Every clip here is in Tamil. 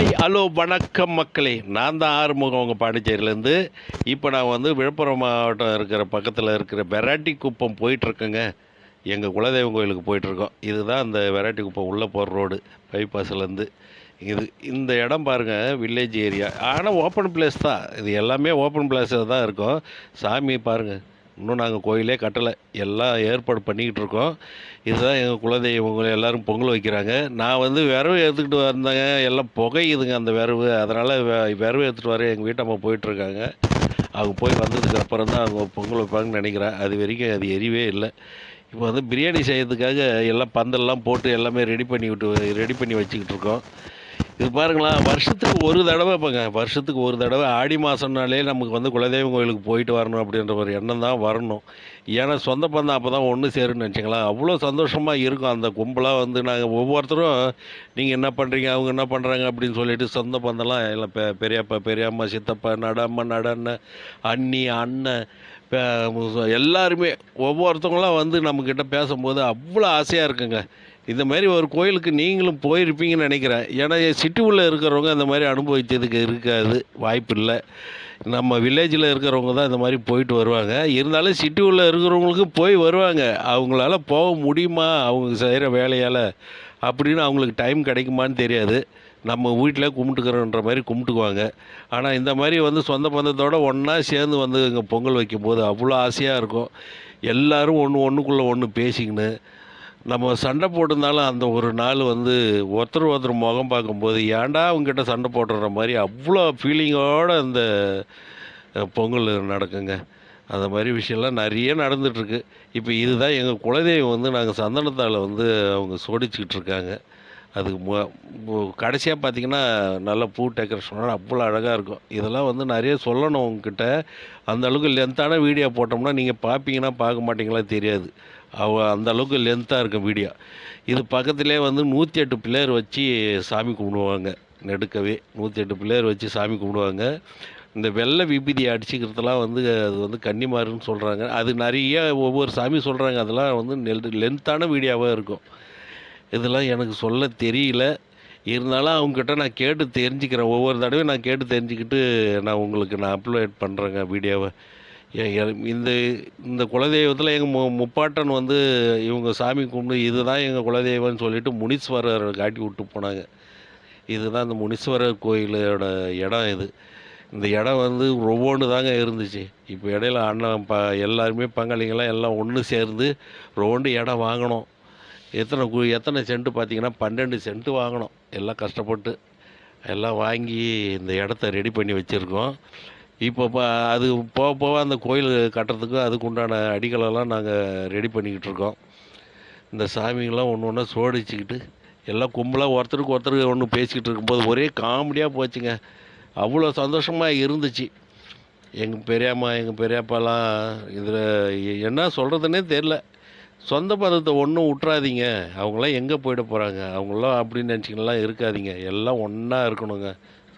ஹாய் ஹலோ வணக்கம் மக்களே. நான் தான் ஆறுமுகம் உங்கள் பாண்டிச்சேரியிலேருந்து. இப்போ நான் வந்து விழுப்புரம் மாவட்டம் இருக்கிற பக்கத்தில் இருக்கிற வெராட்டி குப்பம் போயிட்டுருக்கேங்க. எங்கள் குலதெய்வம் கோயிலுக்கு போயிட்டுருக்கோம். இதுதான் அந்த வெராட்டி குப்பம் உள்ளே போகிற ரோடு பைபாஸ்லேருந்து. இது இந்த இடம் பாருங்கள் வில்லேஜ் ஏரியா ஆனால் ஓப்பன் பிளேஸ் தான். இது எல்லாமே ஓப்பன் பிளேஸில் தான் இருக்கும். சாமி பாருங்கள் இன்னும் நாங்கள் கோயிலே கட்டலை. எல்லாம் ஏற்பாடு பண்ணிக்கிட்டு இருக்கோம். இதுதான் எங்கள் குலதெய்வம். எல்லோரும் பொங்கல் வைக்கிறாங்க. நான் வந்து விரவு எடுத்துக்கிட்டு வந்தேங்க. எல்லாம் புகையுதுங்க அந்த விரவு. அதனால் விரவு எடுத்துகிட்டு வர எங்கள் வீட்டம்மா போயிட்டுருக்காங்க. அவங்க போய் வந்ததுக்கு அப்புறம் தான் அவங்க பொங்கல் வைப்பாங்கன்னு நினைக்கிறேன். அது வரைக்கும் அது எரியவே இல்லை. இப்போ வந்து பிரியாணி செய்யறதுக்காக எல்லாம் பந்தல்லாம் போட்டு எல்லாமே ரெடி பண்ணி விட்டு ரெடி பண்ணி வச்சுக்கிட்டு இருக்கோம். இது பாருங்களேன் வருஷத்துக்கு ஒரு தடவை இப்போங்க வருஷத்துக்கு ஒரு தடவை ஆடி மாதம்னாலே நமக்கு வந்து குலதெய்வம் கோயிலுக்கு போயிட்டு வரணும் அப்படின்ற ஒரு எண்ணம் தான் வரணும். ஏன்னா சொந்த பந்தம் அப்போ தான் ஒன்று சேருன்னு வச்சுங்களேன் அவ்வளோ சந்தோஷமாக இருக்கும் அந்த கும்பலாக வந்து நாங்கள் ஒவ்வொருத்தரும் நீங்கள் என்ன பண்ணுறீங்க அவங்க என்ன பண்ணுறாங்க அப்படின்னு சொல்லிட்டு சொந்த பந்தம்லாம் எல்லாம் பெ பெரியப்பா பெரியம்மா சித்தப்பா நடம்மா நடன்னு அண்ணி அண்ணன் எல்லாருமே ஒவ்வொருத்தவங்களாம் வந்து நம்மக்கிட்ட பேசும்போது அவ்வளோ ஆசையாக இருக்குங்க. இந்த மாதிரி ஒரு கோயிலுக்கு நீங்களும் போயிருப்பீங்கன்னு நினைக்கிறேன். ஏன்னா சிட்டி உள்ளே இருக்கிறவங்க அந்த மாதிரி அனுபவித்ததுக்கு இருக்காது வாய்ப்பு இல்லை. நம்ம வில்லேஜில் இருக்கிறவங்க தான் இந்த மாதிரி போயிட்டு வருவாங்க. இருந்தாலும் சிட்டி உள்ளே இருக்கிறவங்களுக்கு போய் வருவாங்க. அவங்களால போக முடியுமா? அவங்க செய்கிற வேலையால் அப்படின்னு அவங்களுக்கு டைம் கிடைக்குமான்னு தெரியாது. நம்ம வீட்டில் கும்பிட்டுக்கிறோன்ற மாதிரி கும்பிட்டுக்குவாங்க. ஆனால் இந்த மாதிரி வந்து சொந்த பந்தத்தோடு ஒன்றா சேர்ந்து வந்து இங்கே பொங்கல் வைக்கும்போது அவ்வளோ ஆசையாக இருக்கும். எல்லாரும் ஒன்று ஒன்றுக்குள்ளே ஒன்று பேசிக்கின்னு நம்ம சண்டை போட்டிருந்தாலும் அந்த ஒரு நாள் வந்து ஒருத்தர் ஒருத்தர் முகம் பார்க்கும்போது ஏன்டா அவங்ககிட்ட சண்டை போடுற மாதிரி அவ்வளோ ஃபீலிங்கோடு அந்த பொங்கல் நடக்குங்க. அந்த மாதிரி விஷயம்லாம் நிறைய நடந்துகிட்ருக்கு இப்போ இதுதான் எங்கள் குலதெய்வம் வந்து நாங்கள் சந்தனத்தால் வந்து அவங்க சோடிச்சுக்கிட்டு இருக்காங்க. அதுக்கு மு கடைசியாக பார்த்தீங்கன்னா நல்ல பூ டெக்கரேஷனோட அவ்வளோ அழகாக இருக்கும். இதெல்லாம் வந்து நிறைய சொல்லணும் உங்ககிட்ட. அந்த அளவுக்கு லென்த்தான வீடியோ போட்டோம்னா நீங்கள் பார்ப்பீங்கன்னா பார்க்க மாட்டீங்களா தெரியாது. அவ அந்த அளவுக்கு லென்த்தாக இருக்கும் வீடியோ இது பக்கத்திலே வந்து நூற்றி எட்டு பிள்ளையர் வச்சு சாமி கும்பிடுவாங்க. நெடுக்கவே நூற்றி எட்டு பிள்ளையர் வச்சு சாமி கும்பிடுவாங்க. இந்த வெள்ளை விபூதி அடிச்சுக்கிறதுலாம் வந்து அது வந்து கன்னிமாருன்னு சொல்கிறாங்க அது நிறைய ஒவ்வொரு சாமி சொல்கிறாங்க அதெல்லாம் வந்து நெல் லென்த்தான வீடியோவாக இருக்கும். இதெல்லாம் எனக்கு சொல்ல தெரியல. இருந்தாலும் அவங்ககிட்ட நான் கேட்டு தெரிஞ்சுக்கிறேன். ஒவ்வொரு தடவையும் நான் கேட்டு தெரிஞ்சுக்கிட்டு நான் உங்களுக்கு நான் அப்லோட் பண்ணுறேங்க வீடியோவை இந்த இந்த குலதெய்வத்தில் எங்கள் மு முப்பாட்டன் வந்து இவங்க சாமி கும்பிடு இதுதான் எங்கள் குலதெய்வம்னு சொல்லிட்டு முனீஸ்வரர் காட்டி விட்டு போனாங்க. இதுதான் இந்த முனீஸ்வரர் கோயிலோட இடம் இது. இந்த இடம் வந்து ரொவோன்னு தாங்க இருந்துச்சு. இப்போ இடையில அண்ணன் ப எல்லாருமே பங்காளிங்கெல்லாம் எல்லாம் ஒன்று சேர்ந்து ரொவோண்டு இடம் வாங்கினோம் எத்தனை கு எத்தனை சென்ட்டு பார்த்தீங்கன்னா பன்னெண்டு சென்ட்டு வாங்கினோம் எல்லாம் கஷ்டப்பட்டு எல்லாம் வாங்கி இந்த இடத்த ரெடி பண்ணி வச்சுருக்கோம். இப்போ பா அது போக போக அந்த கோயில் கட்டுறதுக்கு அதுக்கு உண்டான அடிகளெல்லாம் நாங்கள் ரெடி பண்ணிக்கிட்டு இருக்கோம். இந்த சாமிங்கெல்லாம் ஒன்று ஒன்றா சோடிச்சுக்கிட்டு எல்லாம் கும்பலாக ஒருத்தருக்கு ஒருத்தருக்கு ஒன்று பேசிக்கிட்டு இருக்கும்போது ஒரே காமெடியாக போச்சுங்க. அவ்வளோ சந்தோஷமாக இருந்துச்சு. எங்கள் பெரியம்மா எங்கள் பெரியப்பாலாம் இதில் என்ன சொல்கிறதுனே தெரில சொந்த பதத்தை ஒன்றும் விட்றாதீங்க அவங்களாம் எங்கே போயிட போகிறாங்க அவங்களாம் அப்படின்னு நினச்சிக்கலாம் இருக்காதீங்க. எல்லாம் ஒன்றா இருக்கணுங்க.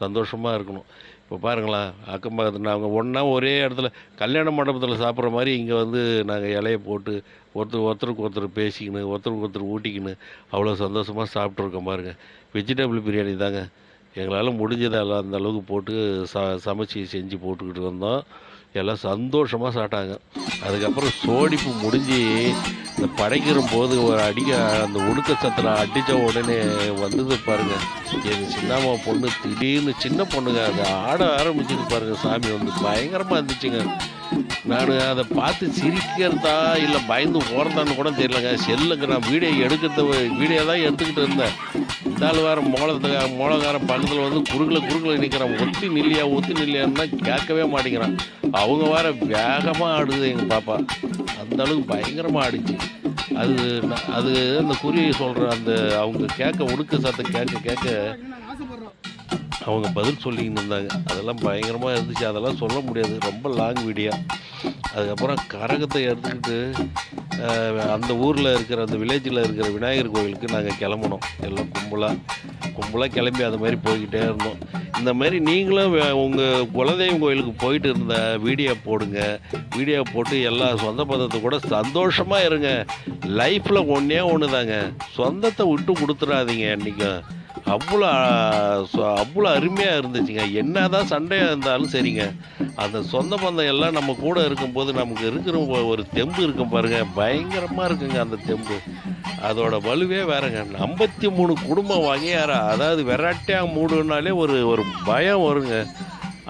சந்தோஷமாக இருக்கணும். இப்போ பாருங்களேன் அக்கம் பக்கத்தில் நாங்கள் ஒன்றா ஒரே இடத்துல கல்யாண மண்டபத்தில் சாப்பிட்ற மாதிரி இங்கே வந்து நாங்கள் இலைய போட்டு ஒருத்தர் ஒருத்தருக்கு ஒருத்தர் பேசிக்கின்னு ஒருத்தருக்கு ஒருத்தர் ஊட்டிக்கின்னு அவ்வளோ சந்தோஷமாக சாப்பிட்ருக்கோம் பாருங்கள் வெஜிடபிள் பிரியாணி தாங்க. எங்களால் முடிஞ்சதை அந்த அளவுக்கு போட்டு ச சமைச்சி செஞ்சு போட்டுக்கிட்டு வந்தோம் எல்லாம் சந்தோஷமாக சாப்பிட்டாங்க. அதுக்கப்புறம் சோடிப்பு முடிஞ்சு இந்த படைக்கிற போது ஒரு அடிக்க அந்த உடுக்க சத்தில் அடித்த உடனே வந்தது பாருங்க. எங்கள் சின்னம்மா பொண்ணு திடீர்னு சின்ன பொண்ணுங்க அது ஆட ஆரம்பிச்சது பாருங்க. சாமி வந்து பயங்கரமாக இருந்துச்சுங்க. நான் அதை பார்த்து சிரிக்கிறதா இல்லை பயந்து ஓடுறதான்னு கூட தெரியலங்க. செல்லுக்கு நான் வீடியோ எடுக்கிறது வீடியோ தான் எடுத்துக்கிட்டு இருந்தேன். இந்த ஆள் வேறு மோளத்துக்கார மோளக்காரன் பக்கத்தில் வந்து குறுக்கில் குறுக்கில் நிற்கிறான் ஒத்தி நில்லையா ஒத்தி நில்லையான்னா கேட்கவே மாட்டேங்கிறான். அவங்க வேற வேகமாக ஆடுது எங்கள் பாப்பா. அந்த அளவுக்கு பயங்கரமாக ஆடிச்சு. அது அது அந்த குருவி சொல்கிற அந்த அவங்க கேட்க ஒடுக்க சத்தம் கேட்க கேட்க அவங்க பதில் சொல்லிக்கிட்டு இருந்தாங்க அதெல்லாம் பயங்கரமாக இருந்துச்சு. அதெல்லாம் சொல்ல முடியாது. ரொம்ப லாங் வீடியோ அதுக்கப்புறம் கரகத்தை எடுத்துக்கிட்டு அந்த ஊரில் இருக்கிற அந்த வில்லேஜில் இருக்கிற விநாயகர் கோயிலுக்கு நாங்கள் கிளம்புனோம். எல்லாம் கும்பலாக கும்பலாக கிளம்பி அது மாதிரி போய்கிட்டே இருந்தோம். இந்த மாதிரி நீங்களும் உங்கள் குலதெய்வம் கோயிலுக்கு போயிட்டு இருந்த வீடியோ போடுங்க. வீடியோ போட்டு எல்லா சொந்த பந்தத்தை கூட சந்தோஷமாக இருங்க. லைஃப்பில் ஒன்றே ஒன்று தாங்க சொந்தத்தை விட்டு கொடுத்துடாதீங்க. என்றைக்கும் அவ்வளோ அவ்வளோ அருமையாக இருந்துச்சுங்க. என்ன தான் சண்டையாக இருந்தாலும் சரிங்க. அந்த சொந்த பந்தம் எல்லாம் நம்ம கூட இருக்கும்போது நமக்கு இருக்கிற ஒரு தெம்பு இருக்கும் பாருங்கள் பயங்கரமாக இருக்குங்க அந்த தெம்பு. அதோட வலுவே வேறங்க. ஐம்பத்தி மூணு குடும்பம் வகையாரா? அதாவது விராட்டியாக மூடுனாலே ஒரு ஒரு பயம் வருங்க.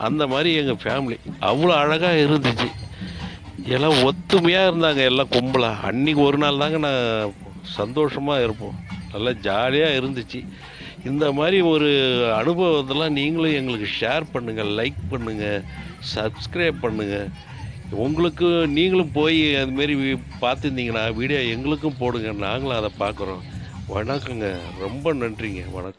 அந்த மாதிரி எங்கள் ஃபேமிலி அவ்வளோ அழகாக இருந்துச்சு. எல்லாம் ஒத்துமையாக இருந்தாங்க எல்லாம் கும்பலாக அன்றைக்கி ஒரு நாள் தாங்க நான் சந்தோஷமாக இருப்போம். நல்லா ஜாலியாக இருந்துச்சு. இந்த மாதிரி ஒரு அனுபவத்தெல்லாம் நீங்களும் எங்களுக்கு ஷேர் பண்ணுங்கள் லைக் பண்ணுங்கள் சப்ஸ்கிரைப் பண்ணுங்கள் உங்களுக்கு நீங்களும் போய் அதுமாரி பார்த்துருந்தீங்கன்னா வீடியோ எங்களுக்கும் போடுங்க. நாங்களும் அதை பார்க்குறோம். வணக்கங்க. ரொம்ப நன்றிங்க. வணக்கம்.